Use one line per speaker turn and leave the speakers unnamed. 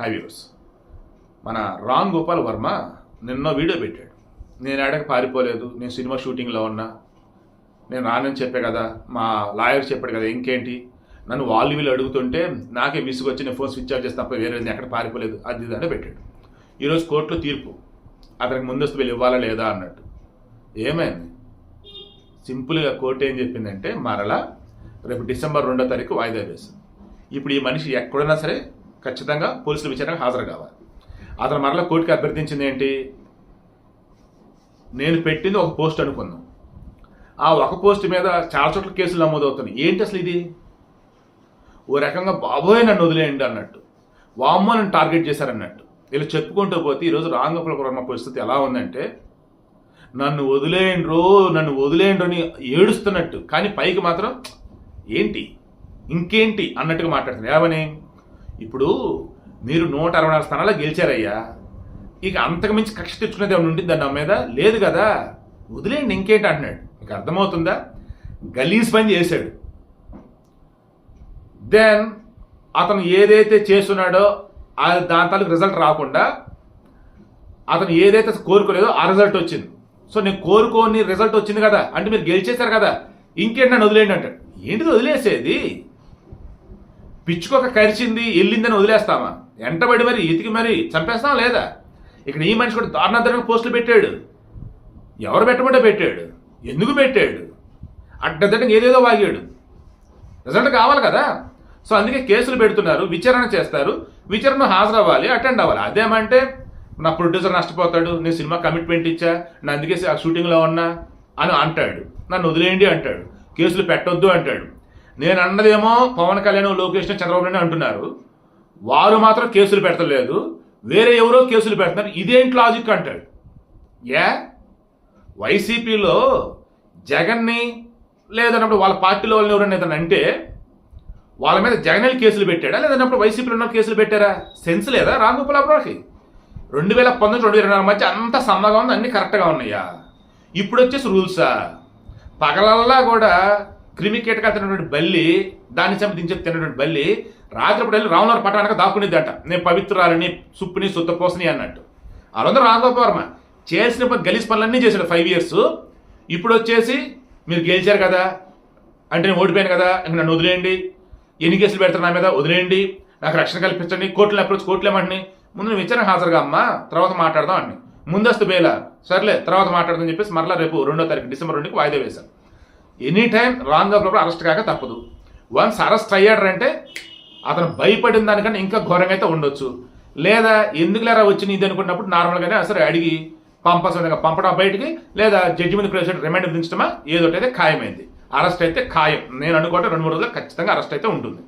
High viewers మన రామ్ గోపాల్ వర్మ నిన్న video పెట్టాడు. నేను ఆడకి పారిపోలేదు నేను సినిమా షూటింగ్లో ఉన్నా. నేను రానని చెప్పే కదా మా లాయర్ చెప్పాడు కదా ఇంకేంటి? నన్ను వాళ్ళు వీళ్ళు అడుగుతుంటే నాకే విసుగొచ్చి నేను ఫోన్ స్విచ్ ఆఫ్ చేసి తప్ప వేరే ఎక్కడ పారిపోలేదు అది ఇది అని పెట్టాడు. ఈరోజు కోర్టులో తీర్పు అతనికి ముందస్తు వీళ్ళు ఇవ్వాలా లేదా అన్నట్టు. ఏమైంది? సింపుల్గా కోర్టు ఏం చెప్పిందంటే మరలా రేపు డిసెంబర్ రెండో తారీఖు వాయిదా వేసింది ఇప్పుడు ఈ మనిషి ఎక్కడున్నా సరే ఖచ్చితంగా పోలీసుల విచారణకు హాజరు కావాలి అతను మరలా కోర్టుకి అభ్యర్థించింది ఏంటి? నేను పెట్టింది ఒక పోస్ట్ అనుకుందాం. ఆ ఒక పోస్ట్ మీద చాలా చోట్ల కేసులు నమోదవుతున్నాయి. ఏంటి అసలు ఇది? ఓ రకంగా బాబోయ్ నన్ను వదిలేయండి అన్నట్టు. వామ్మో నన్ను టార్గెట్ చేశారన్నట్టు. ఇలా చెప్పుకుంటూ పోతే ఈరోజు రాంగపురమ పరిస్థితి ఎలా ఉందంటే నన్ను వదిలేయండ్రో నన్ను వదిలేయండ్రో అని ఏడుస్తున్నట్టు. కానీ పైకి మాత్రం ఏంటి? ఇంకేంటి? అన్నట్టుగా మాట్లాడుతుంది ఏమని? ఇప్పుడు మీరు నూట అరవై నాలుగు స్థానాల్లో గెలిచారయ్యా. ఇక అంతకు మించి కక్ష తెచ్చుకునేది ఏమైనా ఉండింది నా మీద? లేదు కదా. వదిలేయండి ఇంకేంటి అంటున్నాడు. మీకు అర్థమవుతుందా? గలీజ్ పని చేశాడు. దెన్ అతను ఏదైతే చేస్తున్నాడో దాని తాలూకు రిజల్ట్ రాకుండా అతను ఏదైతే కోరుకోలేదో ఆ రిజల్ట్ వచ్చింది. సో నేను కోరుకోని రిజల్ట్ వచ్చింది కదా. అంటే మీరు గెలిచేశారు కదా. ఇంకేంటి నన్ను వదిలేయండి అంటాడు. ఏంటిది వదిలేసేది? పిచ్చుకొక కరిచింది వెళ్ళిందని వదిలేస్తామా? ఎంటబడి మరి ఇతికి మరి చంపేస్తాం లేదా? ఇక్కడ ఈ మనిషి కూడా దారుణాంతరంగా పోస్టులు పెట్టాడు. ఎవరు పెట్టమంటే పెట్టాడు. ఎందుకు పెట్టాడు? అడ్డదడ్డంగా ఏదేదో వాగాడు. రిజల్ట్ కావాలి కదా? సో అందుకే కేసులు పెడుతున్నారు విచారణ చేస్తారు. విచారణ హాజరవ్వాలి అటెండ్ అవ్వాలి. అదేమంటే నా ప్రొడ్యూసర్ నష్టపోతాడు నేను సినిమా కమిట్మెంట్ ఇచ్చా నేను అందుకే ఆ షూటింగ్లో ఉన్నా అని అంటాడు. నన్ను వదిలేయండి అంటాడు. కేసులు పెట్టొద్దు అంటాడు. నేను అన్నదేమో పవన్ కళ్యాణ్ లోకేష్ చంద్రబాబు నాయుడు అంటున్నారు. వారు మాత్రం కేసులు పెట్టలేదు వేరే ఎవరో కేసులు పెడుతున్నారు. ఇదేంటి లాజిక్ అంటాడు? ఏ? వైసీపీలో జగన్ని లేదన్నప్పుడు వాళ్ళ పార్టీలో వాళ్ళని ఎవరైనా ఏదైనా అంటే వాళ్ళ మీద జగన్ కేసులు పెట్టాడా? లేదన్నప్పుడు వైసీపీలో ఉన్న కేసులు పెట్టారా? సెన్స్ లేదా? రామ్ గోపాల్ అబ్రాకి రెండు వేల పంతొమ్మిది రెండు వేల నాలుగు మధ్య అంత సన్నగా ఉంది అన్నీ కరెక్ట్గా ఉన్నాయా? ఇప్పుడు వచ్చేసి రూల్సా? పగలల్లా కూడా క్రిమి కీటకాలు తిన్నటువంటి బల్లి దాన్ని చంపి దించి తిన్నటువంటి బల్లి రాత్రిపూట వెళ్ళి పట్టణానికి దాక్కునేదంట. నేను పవిత్రాలని సుప్పుని శుద్ధపోసని అన్నట్టు. అలాందరూ రామగోపాల్ వర్మ చేసిన పని గలీజ్ పనులన్నీ చేశాడు ఫైవ్ ఇయర్స్. ఇప్పుడు వచ్చేసి మీరు గెలిచారు కదా అంటే నేను ఓడిపోయాను కదా ఇంకా నన్ను వదిలేయండి. ఎన్ని కేసులు పెడతారు నా మీద వదిలేయండి. నాకు రక్షణ కల్పించండి. కోర్టులు అప్రోచ్ కోర్టులు ఏమంటున్నాయి ముందు నువ్వు విచారణ హాజరుగా అమ్మా తర్వాత మాట్లాడదాం అండి ముందస్తు బేలా. సర్లే తర్వాత మాట్లాడదాం చెప్పేసి మరలా రేపు రెండో తారీఖు డిసెంబర్ రెండుకి వాయిదా వేశాను ఎనీ టైం రాంగ్ అప్పుడు అరెస్ట్ కాక తప్పదు. వన్స్ అరెస్ట్ అయ్యాడంటే అతను భయపడిన దానికన్నా ఇంకా ఘోరంగా అయితే ఉండొచ్చు. లేదా ఎందుకు లేరా వచ్చింది ఇది అనుకున్నప్పుడు నార్మల్గానే అసలు అడిగి పంపాల్సిన పంపడం బయటికి లేదా జడ్జిమెంట్ ప్రెసిడెంట్ రిమైండ్ విధించడమా? ఏదోటైతే ఖాయమైంది. అరెస్ట్ అయితే ఖాయం. నేను అనుకోవటం రెండు మూడు రోజులు ఖచ్చితంగా అరెస్ట్ అయితే ఉంటుంది.